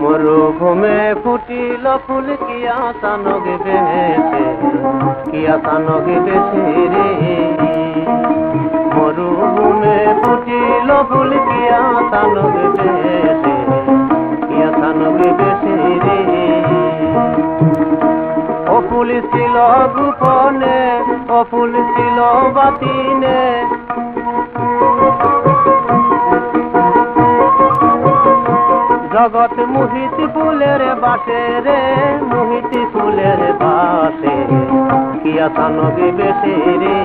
মরুভূমে ফুটিল ফুল, কিয়া তানগে বেশে কিয়া তানগে বেশে রে। মরুভূমে ফুটিল ফুল, কিয়া তানগে বেশে কিয়া তানগে বেশে রে। ও ফুল ছিল গোপনে, ও ফুল ছিল বাতিনে জগৎ মোহিত ফুলের বাসে রে, মোহিত ফুলের বাসে। কিয়া তানবে বেশে রে।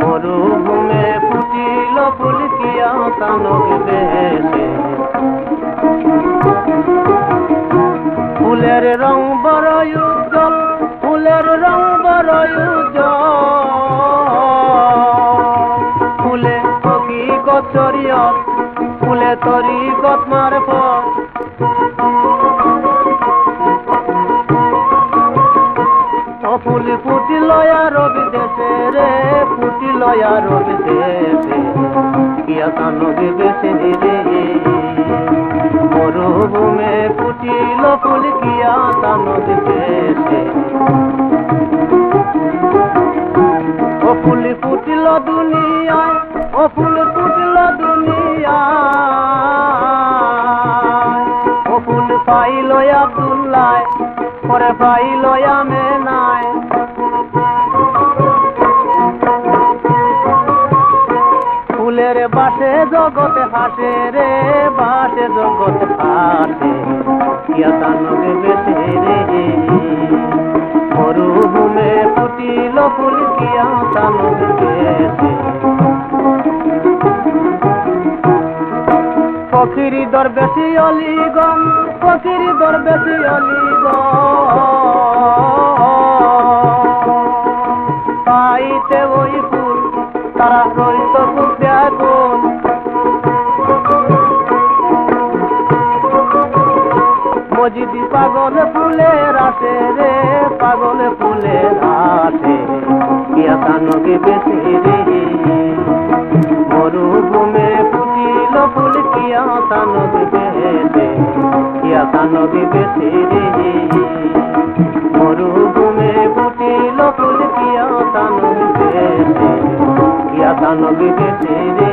মরুভূমে ফুটিল ফুল কিয়া তানবে বেশে। ফুলের রং বড় উজ্জ্বল, ফুলের রং বড় উজ্জ্বল। ফুলে কি গছরিয়ত ফুলে তরি গতমার ফল ও ফুল ফুটি লয়া রবি দেশে রে ফুটি লয়া রবি দেশে। কিয়া কানবি বেশে রে মরুভূমে ফুটিল ফুল কিয়া কানবি দেশে ফুল ফুটিল দুনিয়ায়, ও ফুল পাইল আব্দুল্লাহ, পরে পাইল আমে নাই ফুলের বাসে জগতে হাসে রে, বাসে জগতে হাসে কিয়া তানবে বেশে রে। মরুভূমে ফুটিল ফুল কিয়া তানবে বেশে ফকিরি দর বেশি অলিগম ফকিরি দর বেশি পাইতে ওই ফুল, তারা রইত খুব ব্যাকুল মজিদি পাগল ফুলের আসে রে, পাগল ফুলের আসে। কিয়া তানকে বেশি রে? ইয়াসানো বিবেতে ইয়াসানো বিবেতে রে। মরুভূমে ফুটিল ফুল কিয়াসানো বিবেতে ইয়াসানো বিবেতে রে।